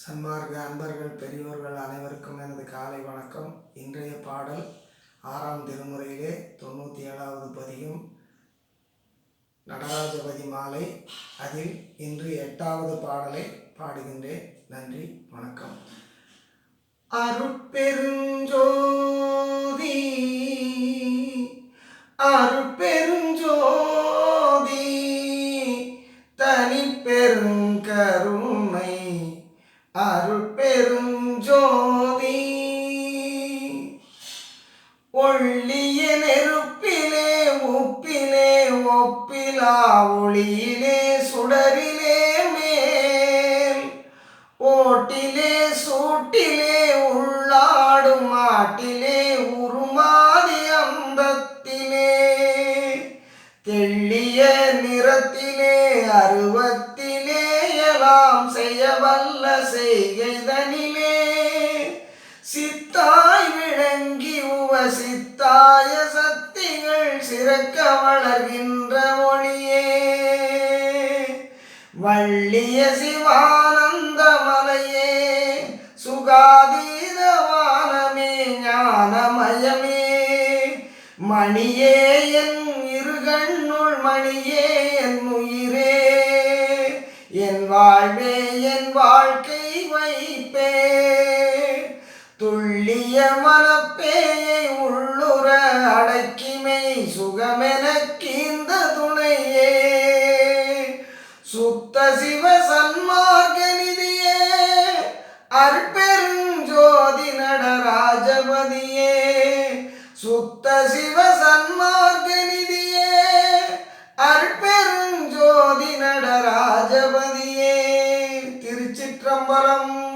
சன்மார்க்க அன்பர்கள் பெரியோர்கள் அனைவருக்கும் எனது காலை வணக்கம். இன்றைய பாடல் ஆறாம் திருமுறையிலே தொண்ணூற்றி ஏழாவது பதியும் நடராஜபதி மாலை. அதில் இன்று எட்டாவது பாடலை பாடுகின்றேன். நன்றி வணக்கம். அருட்பெருஞ்சோதி அருட்பெருஞ்சோதி அருட்பெருஞ்சோதி ஒள்ளிய நெருப்பிலே உப்பிலே ஒப்பிலா ஒளியிலே சுடரிலே மேல். ஓட்டிலே சூட்டிலே உள்ளாடும் மாட்டிலே உருமாதி அந்தத்திலே தெள்ளிய நிறத்திலே அறுபத்தி எல்லாம் செய்ய வல்ல செய்கைதனிலே. சித்தாய் விளங்கி உவ சித்தாய சக்திகள் சிறக்க வளர்கின்ற மொழியே. வள்ளிய சிவானந்த மலையே சுகாதீதவானமே ஞானமயமே. மணியே என் இருகண்ணுள் மணியே என் உயிரே. வாழ்வே என் வாழ்க்கை வைப்பே. துள்ளிய மனப்பேயை உள்ளுற அடக்கிமை சுகமெனக்கீந்த துணையே. சுத்த சிவ சன்மார்க நிதியே அற்பெருஞ்சோதி நடராஜபதியே சுத்த சிவ சன்மார்க நிதியே அற்பெருஞ்சோதி நட चित्रम्बरम्